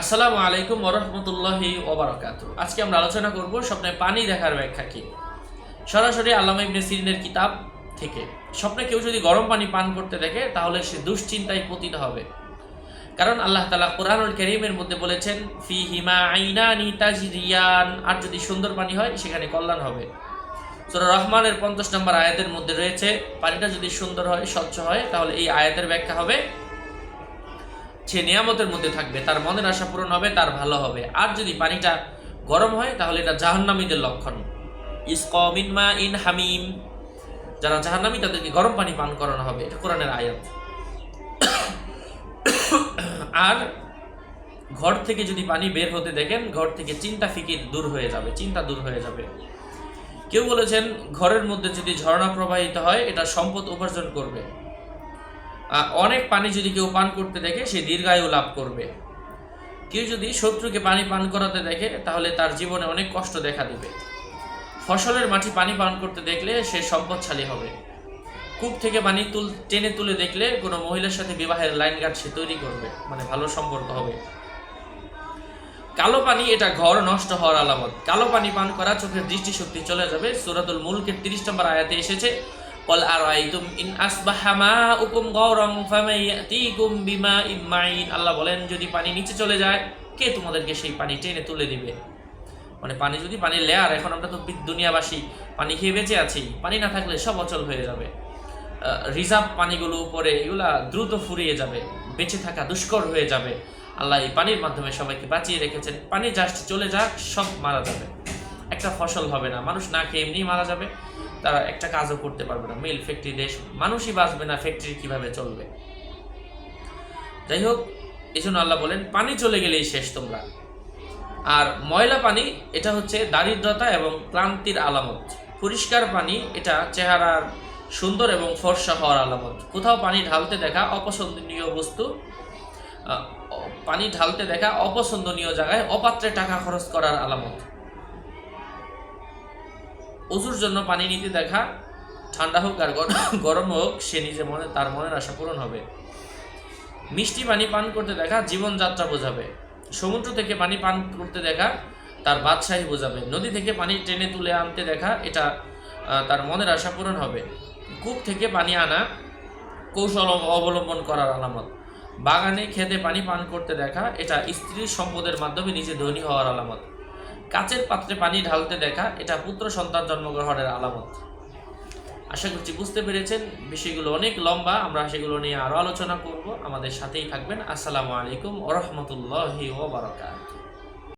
আসসালামু আলাইকুম ওরহমতুল্লাহি ওবরাকাত আজকে আমরা আলোচনা করব স্বপ্নে পানি দেখার ব্যাখ্যা কি? সরাসরি আল্লামা ইবনে সিরিনের কিতাব থেকে, স্বপ্নে কেউ যদি গরম পানি পান করতে দেখে, তাহলে সে দুশ্চিন্তায় পতিত হবে। কারণ আল্লাহ তালা কোরআনুল করিমের মধ্যে বলেছেন ফি হিমা আইনানি তাজরিয়ান আর যদি সুন্দর পানি হয়, সেখানে কল্যাণ হবে। সুরা রহমানের পঞ্চাশ নম্বর আয়াতের মধ্যে রয়েছে, পানিটা যদি সুন্দর হয়, স্বচ্ছ হয়, তাহলে এই আয়াতের ব্যাখ্যা হবে সে নিয়ামতের মধ্যে থাকবে, তার মনের আশা পূরণ হবে, তার ভালো হবে। আর যদি পানিটা গরম হয়, তাহলে এটা জাহান্নামীদের লক্ষণ। ইসকমিন মা ইন হামিম। যারা জাহান্নামী, তাদেরকে গরম পানি পান করানো হবে। এটা কোরআনের আয়াত। আর ঘর থেকে যদি পানি বের হতে দেখেন, ঘর থেকে চিন্তা ফিকির দূর হয়ে যাবে, চিন্তা দূর হয়ে যাবে। কেউ বলেছেন, ঘরের মধ্যে যদি ঝর্ণা প্রবাহিত হয়, এটা সম্পদ উপার্জন করবে। অনেক পানি যদি কেউ পান করতে দেখে, সে দীর্ঘায়ু লাভ করবে। কেউ যদি শত্রুকে পানি পান করাতে দেখে, তাহলে তার জীবনে অনেক কষ্ট দেখা দেবে। ফসলের মাটি পানি পান করতে দেখলে সে সম্পদশালী হবে। কূপ থেকে পানি তুল, টেনে তুলে দেখলে কোনো মহিলার সাথে বিবাহের লাইন গার্ড সে তৈরি করবে মানে ভালো সম্পর্ক হবে। কালো পানি এটা ঘর নষ্ট হওয়ার আলামত। কালো পানি পান করা চোখের দৃষ্টিশক্তি চলে যাবে। সুরাতুল মুলকের তিরিশ নম্বর আয়াতে এসেছে কল আর আইতুম ইন আসবাহামা উকুম গৌরং ফামাইয়াতিকুম বিমা ইমাইন আল্লাহ বলেন, যদি পানি নিচে চলে যায়, কে তোমাদেরকে সেই পানি টেনে তুলে দিবে? মানে পানি যদি পানি লেয়ার এখন আমরা তো দুনিয়াবাসী, পানি খেয়ে বেঁচে আছি, পানি না থাকলে সব অচল হয়ে যাবে। রিজার্ভ পানিগুলো উপরে এগুলা দ্রুত ফুরিয়ে যাবে, বেঁচে থাকা দুষ্কর হয়ে যাবে। আল্লাহ এই পানির মাধ্যমে সবাইকে বাঁচিয়ে রেখেছেন। পানি জাস্ট চলে যাক, সব মারা যাবে। একটা ফসল হবে না, মানুষ না খেয়ে এমনি মারা যাবে। তারা একটা কাজও করতে পারবে না। মিল ফ্যাক্টরি দেশ মানুষই বাঁচবে না ফ্যাক্টরি কীভাবে চলবে? যাই হোক এই জন্য আল্লাহ বলেন, পানি চলে গেলেই শেষ তোমরা। আর ময়লা পানি, এটা হচ্ছে দারিদ্রতা এবং ক্লান্তির আলামত। পরিষ্কার পানি, এটা চেহারার সুন্দর এবং ফর্সা হওয়ার আলামত। কোথাও পানি ঢালতে দেখা অপছন্দনীয় বস্তু পানি ঢালতে দেখা অপছন্দনীয় জায়গায় অপাত্রে টাকা খরচ করার আলামত। অজুর জন্য পানি নিতে দেখা ঠান্ডা হোক আর গর- গরম হোক, সে নিজে মনে তার মনের আশা পূরণ হবে। মিষ্টি পানি পান করতে দেখা জীবনযাত্রা বোঝাবে। সমুদ্র থেকে পানি পান করতে দেখা তার বাদশাহী বোঝাবে। নদী থেকে পানি টেনে তুলে আনতে দেখা এটা তার মনের আশা পূরণ হবে। কূপ থেকে পানি আনা কৌশল অবলম্বন করার আলামত। বাগানে খেতে পানি পান করতে দেখা এটা স্ত্রীর সম্পদের মাধ্যমে নিজে ধনী হওয়ার আলামত। কাচের পাত্রে পানি ঢালতে দেখা, এটা পুত্র সন্তান জন্মগ্রহণের আলামত। আশা করছি বুঝতে পেরেছেন, বিষয়গুলো অনেক লম্বা, আমরা সেগুলো নিয়ে আরও আলোচনা করব। আমাদের সাথেই থাকবেন। আসসালামু আলাইকুম ওরহমতুল্লাহি ওবরাকাত